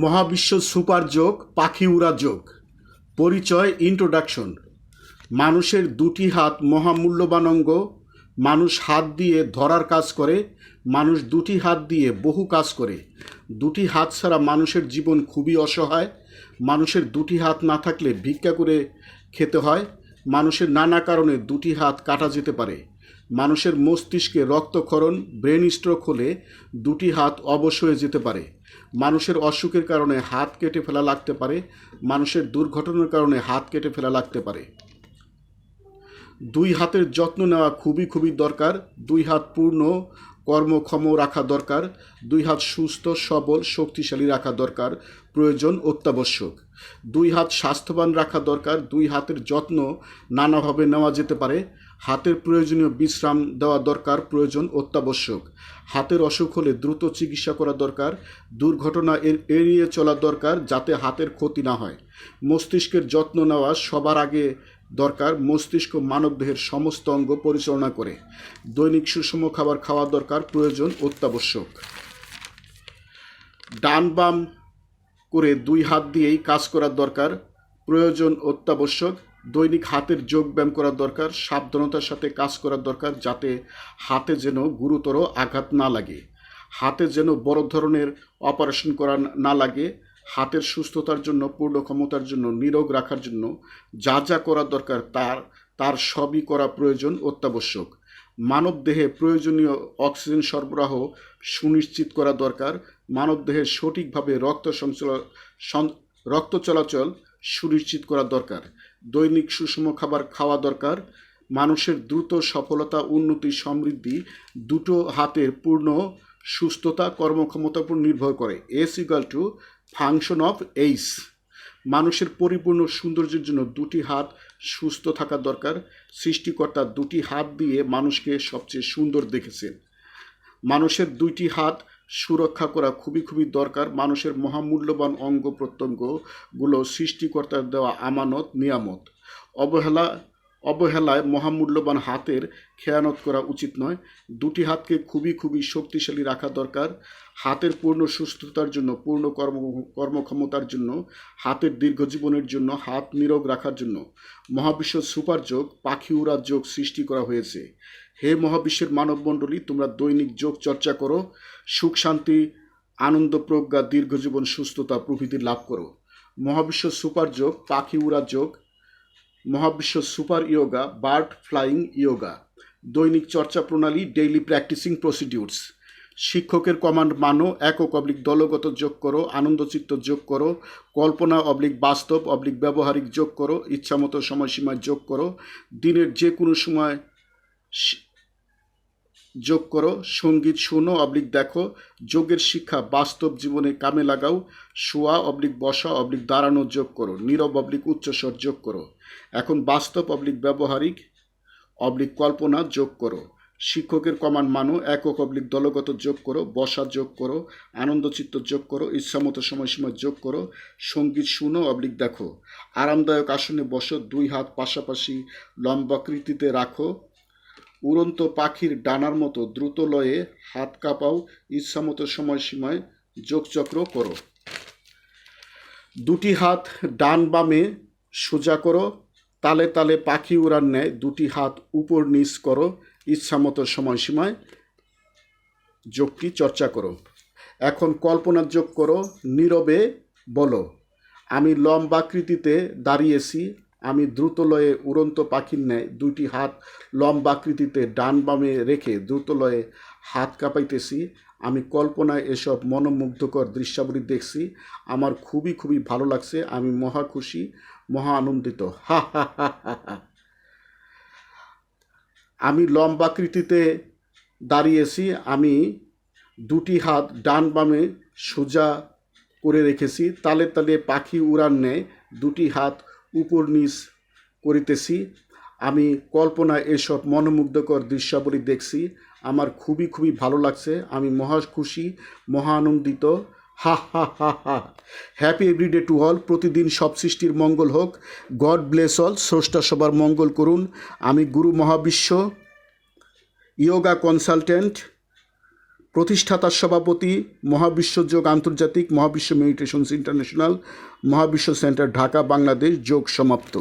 মহাবিশ্ব সুপার যোগ, পাখি উড়া যোগ। পরিচয় ইন্ট্রোডাকশন মানুষের দুটি হাত মহামূল্যবান অঙ্গ, মানুষ হাত দিয়ে ধরার কাজ করে, মানুষ দুটি হাত দিয়ে বহু কাজ করে। দুটি হাত ছাড়া মানুষের জীবন খুবই অসহায়। মানুষের দুটি হাত না থাকলে ভিক্ষা করে খেতে হয়। মানুষের নানা কারণে দুটি হাত কাটা যেতে পারে। মানুষের মস্তিষ্কে রক্তক্ষরণ, ব্রেন স্ট্রোক হলে দুটি হাত অবশ হয়ে যেতে পারে। মানুষের অসুখের কারণে হাত কেটে ফেলা লাগতে পারে, মানুষের দুর্ঘটনার কারণে হাত কেটে ফেলা লাগতে পারে। দুই হাতের যত্ন নেওয়া খুবই খুবই দরকার, দুই হাত পূর্ণ কর্মক্ষম রাখা দরকার, দুই হাত সুস্থ, সবল, শক্তিশালী রাখা দরকার, প্রয়োজন অত্যাবশ্যক। দুই হাত স্বাস্থ্যবান রাখা দরকার, দুই হাতের যত্ন নানাভাবে নেওয়া যেতে পারে। হাতের প্রয়োজনীয় বিশ্রাম দেওয়া দরকার, প্রয়োজন অত্যাবশ্যক। হাতের অসুখ হলে দ্রুত চিকিৎসা করা দরকার, দুর্ঘটনা এড়িয়ে চলা দরকার যাতে হাতের ক্ষতি না হয়। মস্তিষ্কের যত্ন নেওয়া সবার আগে দরকার মস্তিষ্ক মানবদেহের সমস্ত অঙ্গ পরিচালনা করে। দৈনিক সুষম খাবার খাওয়া দরকার প্রয়োজন অত্যাবশ্যক। ডান বাম করে দুই হাত দিয়েই কাজ করার দরকার প্রয়োজন অত্যাবশ্যক। দৈনিক হাতের যোগ ব্যায়াম করা দরকার, সাবধানতার সাথে কাজ করার দরকার যাতে হাতে যেন গুরুতর আঘাত না লাগে। হাতে যেন বড় ধরনের অপারেশন করা না লাগে হাতের সুস্থতার জন্য, পূর্ণ ক্ষমতার জন্য, নিরোগ রাখার জন্য যা যা করা দরকার তার তার সবই করা প্রয়োজন অত্যাবশ্যক। মানব দেহে প্রয়োজনীয় অক্সিজেন সরবরাহ সুনিশ্চিত করা দরকার। মানব দেহের সঠিকভাবে রক্ত রক্ত চলাচল সুনিশ্চিত করা দরকার। দৈনিক সুষম খাবার খাওয়া দরকার। মানুষের দ্রুত সফলতা, উন্নতি, সমৃদ্ধি দুটো হাতের পূর্ণ সুস্থতা কর্মক্ষমতার উপর নির্ভর করে। S equal to function of ace. মানুষের পরিপূর্ণ সৌন্দর্যের জন্য দুটি হাত সুস্থ থাকা দরকার। সৃষ্টিকর্তা দুটি হাত দিয়ে মানুষকে সবচেয়ে সুন্দর দেখেছেন। মানুষের দুইটি হাত সুরক্ষা করা খুবই খুবই দরকার। মানুষের মহামূল্যবান অঙ্গ প্রত্যঙ্গগুলো সৃষ্টিকর্তার দেওয়া আমানত, নিয়ামত। অবহেলা অবহেলায় মহামূল্যবান হাতের খেয়ানত করা উচিত নয়। দুটি হাতকে খুবই খুবই শক্তিশালী রাখা দরকার। হাতের পূর্ণ সুস্থতার জন্য, পূর্ণ কর্ম, কর্মক্ষমতার জন্য, হাতের দীর্ঘজীবনের জন্য, হাত নিরোগ রাখার জন্য। মহাবিশ্ব সুপার যোগ, পাখি উড়ার যোগ সৃষ্টি করা হয়েছে। হে মহাবিশ্বের মানবমণ্ডলী, তোমরা দৈনিক যোগ চর্চা করো, সুখ, শান্তি, আনন্দ, প্রজ্ঞা দীর্ঘজীবন সুস্থতা প্রভৃতি লাভ করো। মহাবিশ্ব সুপার যোগ, পাখি উড়া যোগ মহাবিশ্ব super yoga, bird flying yoga, দৈনিক চর্চা প্রণালী, ডেইলি প্র্যাকটিসিং প্রসিডিউরস। শিক্ষকের কমান্ড মানো, একক অবলিক দলগত যোগ করো, আনন্দচিত্ত যোগ করো, কল্পনা অবলিক বাস্তব, অবলিক ব্যবহারিক যোগ করো, ইচ্ছামতো সময়সীমায় যোগ করো, দিনের যে কোনো সময় যোগ করো, সংগীত শোনো, অবলিক দেখো, যোগের শিক্ষা, বাস্তব জীবনে কামে লাগাও, শোয়া, অবলিক বসা, অবলিক দাঁড়ানো যোগ করো, নীরব, অবলিক উচ্চস্বর যোগ করো। এখন বাস্তব অবলিক ব্যবহারিক, অবলিক কল্পনা যোগ করো। শিক্ষকের কমান্ড মানো, একক অবলিক দলগত যোগ করো, বসা যোগ করো আনন্দচিত্ত যোগ করো, ইচ্ছামতো সময়সীমা যোগ করো, সংগীত শুনো, অবলিক দেখো। আরামদায়ক আসনে বসো, দুই হাত পাশাপাশি লম্বাকৃতিতে রাখো। উড়ন্ত পাখির ডানার মতো দ্রুত লয়ে হাত কাঁপাও, ইচ্ছামতো সময়সীমায় যোগচক্র করো। দুটি হাত ডান বামে সোজা করো, তালে তালে পাখি উড়ার ন্যায় দুটি হাত উপর নিচ করো, ইচ্ছামতো সময়সীমায় যোগটি চর্চা করো। এখন কল্পনা যোগ করো, নীরবে বলো, আমি লম্বাকৃতিতে দাঁড়িয়েছি, আমি দ্রুত লয়ে উড়ন্ত পাখির ন্যায় দুটি হাত লম্বাকৃতিতে ডান বামে রেখে দ্রুত লয়ে হাত কাঁপাইতেছি, আমি কল্পনায় এসব মনোমুগ্ধকর দৃশ্যাবলী দেখছি, আমার খুবই খুবই ভালো লাগছে, আমি মহা খুশি মহা আনন্দিত হা হা হা হা। আমি লম্বাকৃতিতে দাঁড়িয়েছি, আমি দুটি হাত ডান বামে সোজা করে রেখেছি, তালে তালে পাখি উড়ান নেয় দুটি হাত উপর নিচ করিতেছি। আমি কল্পনায় এসব মনোমুগ্ধকর দৃশ্যাবলী দেখছি, আমার খুবই খুবই ভালো লাগছে, আমি মহা খুশি মহা আনন্দিত হা হা হা হা। হ্যাপি টু অল প্রতিদিন সব সৃষ্টির মঙ্গল হোক। গড ব্লেস অল স্রষ্টা সবার মঙ্গল করুন। আমি গুরু মহাবিশ্ব, ইয়োগা কনসালটেন্ট প্রতিষ্ঠাতার সভাপতি, মহাবিশ্ব যোগ আন্তর্জাতিক, মহাবিশ্ব মেডিটেশনস ইন্টারন্যাশনাল মহাবিশ্ব সেন্টার ঢাকা, বাংলাদেশ, যোগ সমাপ্ত।